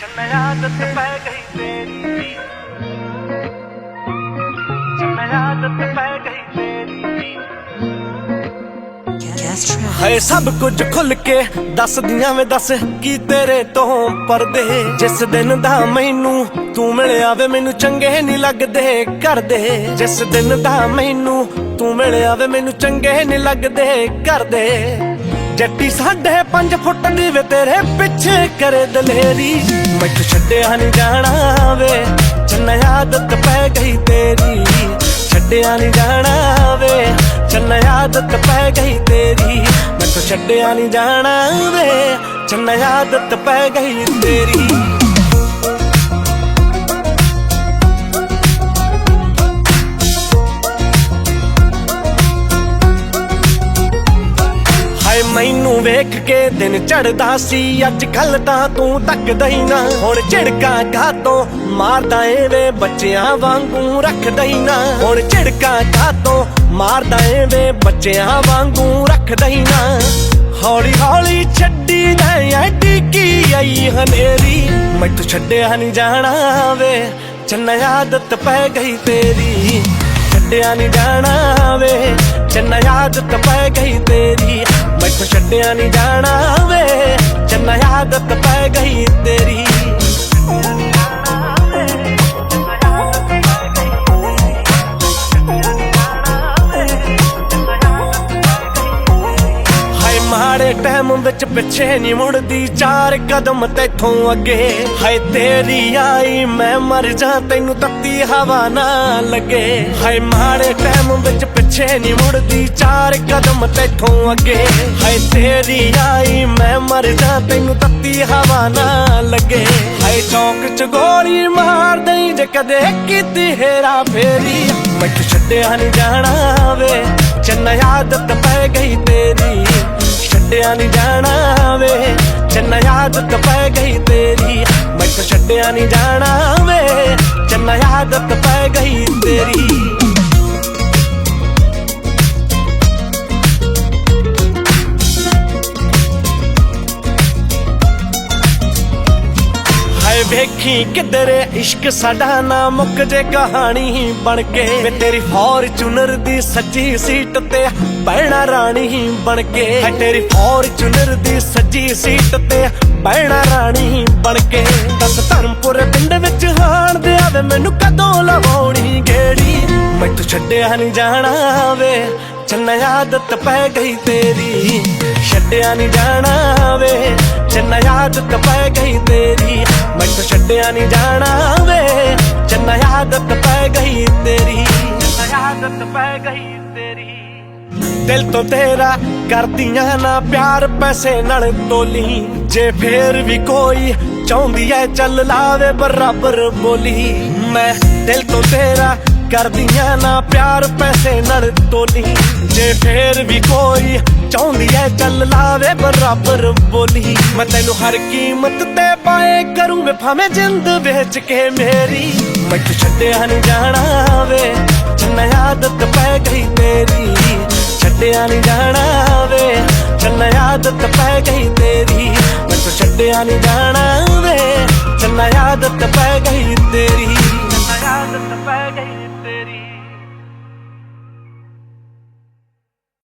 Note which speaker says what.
Speaker 1: ਚੰਨ ਆਦਤ ਪੈ ਗਈ ਤੇਰੀ ਚੰਨ ਆਦਤ ਪੈ ਗਈ ਤੇਰੀ
Speaker 2: ਹਏ, ਸਭ ਕੁਝ ਖੁੱਲ ਕੇ ਦੱਸਦੀਆਂ ਵੇ ਦੱਸ ਕੀ ਤੇਰੇ ਤੋਂ ਪਰਦੇ। ਜਿਸ ਦਿਨ ਦਾ ਮੈਨੂੰ ਤੂੰ ਮਿਲਿਆ ਵੇ, ਮੈਨੂੰ ਚੰਗੇ ਨਹੀਂ ਲੱਗਦੇ ਕਰਦੇ। ਜਿਸ ਦਿਨ ਦਾ ਮੈਨੂੰ ਤੂੰ ਮਿਲਿਆ ਵੇ, ਮੈਨੂੰ ਚੰਗੇ ਨਹੀਂ ਲੱਗਦੇ ਕਰਦੇ। ਜੱਟੀ ਸਾਢੇ 5 ਫੁੱਟ ਦੀ ਵੇ ਤੇਰੇ ਪਿੱਛੇ ਕਰੇ ਦਲੇਰੀ। ਮੈਥੋਂ ਛੱਡਿਆ ਨਹੀਂ ਜਾਣਾ ਵੇ, ਚੰਨ ਆਦਤ ਪੈ ਗਈ ਤੇਰੀ। ਛੱਡਿਆ ਨਹੀਂ ਜਾਣਾ ਵੇ, ਚੰਨ ਆਦਤ ਪੈ ਗਈ ਤੇਰੀ। ਮੈਥੋਂ ਛੱਡਿਆ ਨਹੀਂ ਜਾਣਾ ਵੇ, ਚੰਨ ਆਦਤ ਪੈ ਗਈ ਤੇਰੀ। ਮੈਨੂੰ ਵੇਖ ਕੇ ਦਿਨ ਚੜਦਾ ਸੀ, ਅੱਜ ਕੱਲ ਤਾਂ ਤੂੰ ਤੱਕਦਾ ਹੀ ਨਾ। ਹੁਣ ਝਿੜਕਾਂ ਕਾਤੋਂ ਮਾਰਦਾ ਏ ਬੱਚਿਆਂ ਵਾਂਗੂ ਰੱਖਦਾ ਹੀ ਨਾ। ਹੁਣ ਝਿੜਕਾਂ ਕਾਤੋਂ ਮਾਰਦਾ ਏ ਬੱਚਿਆਂ ਵਾਂਗੂ ਰੱਖਦਾ ਹੀ ਨਾ। ਹੌਲੀ ਹੌਲੀ ਛੱਡੀ ਜਾਏ ਐਡੀ ਕੀ ਆਈ ਹਨੇਰੀ। ਮੈਥੋਂ ਛੱਡਿਆ ਨਹੀਂ ਜਾਣਾ ਵੇ, ਚੰਨ ਆਦਤ ਪੈ ਗਈ ਤੇਰੀ। ਛੱਡਿਆ ਨਹੀਂ ਜਾਣਾ ਵੇ, ਚੰਨ ਆਦਤ ਪੈ ਗਈ ਤੇਰੀ। ਛੱਡਿਆ ਨਹੀਂ ਜਾਣਾ ਵੇ। ਚੰਨ ਆਦਤ ਪੈ ਗਈ ਤੇਰੀ। ਮਾੜੇ ਟਾਈਮ ਵਿੱਚ ਪਿੱਛੇ ਨਹੀਂ ਮੁੜਦੀ, ਚਾਰ ਕਦਮ ਤੇਥੋਂ ਅੱਗੇ। ਹਾਏ ਤੇਰੀ ਆਈ, ਮੈਂ ਮਰ ਜਾ, ਤੈਨੂੰ ਤੱਤੀ ਹਵਾ ਨਾ ਲੱਗੇ। ਹਾਏ ਮਾੜੇ ਟਾਈਮ ਵਿੱਚ ਪਿੱਛੇ ਨਹੀਂ ਮੁੜਦੀ, ਚਾਰ ਕਦਮ ਤੇਥੋਂ ਅੱਗੇ। ਹਾਏ ਤੇਰੀ ਆਈ, ਮੈਂ ਮਰ ਜਾ, ਤੈਨੂੰ ਤੱਤੀ ਹਵਾ ਨਾ ਲੱਗੇ। ਹਾਏ ਚੌਂਕ ਚ ਗੋਲੀ ਮਾਰ ਦਈ, ਜੇ ਕਦੇ ਕੀਤੀ ਹੇਰਾ ਫੇਰੀ। ਮੈਂ ਛੱਡਿਆ ਨਹੀਂ ਜਾਣਾ ਵੇ ਚੰਨ ਆਦਤ ਪੈ ਗਈ ਤੇਰੀ। ਛੱਡਿਆ ਨਹੀਂ ਜਾਣਾ ਵੇ। ਚੰਨ ਆਦਤ ਪੈ ਗਈ ਤੇਰੀ। ਮੈਂ ਛੱਡਿਆ ਨਹੀਂ ਜਾਣਾ ਵੇ। ਵੇਖੀ ਕਿਧਰੇ ਇਸ਼ਕ ਸਾਡਾ ਨਾ ਮੁੱਕ ਜੇ ਕਹਾਣੀ ਬਣ ਕੇ। ਵੇ ਤੇਰੀ ਫੋਰਚੂਨਰ ਦੀ ਸੱਜੀ ਸੀਟ ਤੇ ਬਹਿਣਾ ਰਾਣੀ ਬਣ ਕੇ। ਹਾਏ ਤੇਰੀ ਫੋਰਚੂਨਰ ਦੀ ਸੱਜੀ ਸੀਟ ਤੇ ਬਹਿਣਾ ਰਾਣੀ ਬਣ ਕੇ। ਦਸ ਧਰਮਪੁਰ ਪਿੰਡ ਵਿੱਚ ਹਾਣ ਦੇ ਆਵੇ ਮੈਨੂੰ ਕਦੋਂ ਲਵਾਉਣੀ ਗੇੜੀ। ਮੈਥੋਂ ਛੱਡਿਆ ਨਹੀਂ ਜਾਣਾ ਵੇ, ਚੰਨ ਆਦਤ ਪੈ ਗਈ ਤੇਰੀ। ਛੱਡਿਆ ਨਹੀਂ ਜਾਣਾ ਵੇ। ਚੰਨ ਆਦਤ ਪੈ ਗਈ ਤੇਰੀ। ਮੈਥੋਂ ਛੱਡਿਆ ਨਹੀਂ ਜਾਣਾ ਵੇ। ਚੰਨ ਆਦਤ ਪੈ ਗਈ ਤੇਰੀ।
Speaker 1: ਚੰਨ ਆਦਤ ਪੈ ਗਈ ਤੇਰੀ।
Speaker 2: ਦਿਲ ਤੋਂ ਤੇਰਾ ਕਰਦੀਆਂ ਨਾ ਪਿਆਰ ਪੈਸੇ ਨਾਲ ਤੋਲੀ। ਜੇ ਫੇਰ ਵੀ ਕੋਈ ਚਾਹੁੰਦੀ ਐ ਚੱਲ ਲਾਵੇ ਬਰਾਬਰ ਬੋਲੀ। ਮੈਂ ਦਿਲ ਤੋਂ ਤੇਰਾ ਕਰਦੀਆਂ ਨਾ ਪਿਆਰ ਪੈਸੇ ਨਾਲ ਤੋਲੀ। ਜੇ ਫੇਰ ਵੀ ਕੋਈ ਚਾਹੁੰਦੀ ਐ, ਚੱਲ ਲਾਵੇ ਬਰਾਬਰ ਬੋਲੀ। ਮੈਂ ਤੈਨੂੰ ਹਰ ਕੀਮਤ ਤੇ ਪਾਏ ਕਰੂੰਗੇ, ਭਾਵੇਂ ਜਿੰਦ ਵੇਚ ਕੇ ਮੇਰੀ। ਮੈਂ ਛੱਡਿਆ ਨਹੀਂ ਜਾਣਾ ਵੇ ਚੰਨ ਆਦਤ ਪੈ ਗਈ ਤੇਰੀ। ਛੱਡਿਆ ਨਹੀਂ ਜਾਣਾ ਵੇ ਚੰਨ ਆਦਤ ਪੈ ਗਈ ਤੇਰੀ। ਮੈਨੂੰ ਛੱਡਿਆ ਨਹੀਂ ਜਾਣਾ ਵੇ ਚੰਨ ਆਦਤ ਪੈ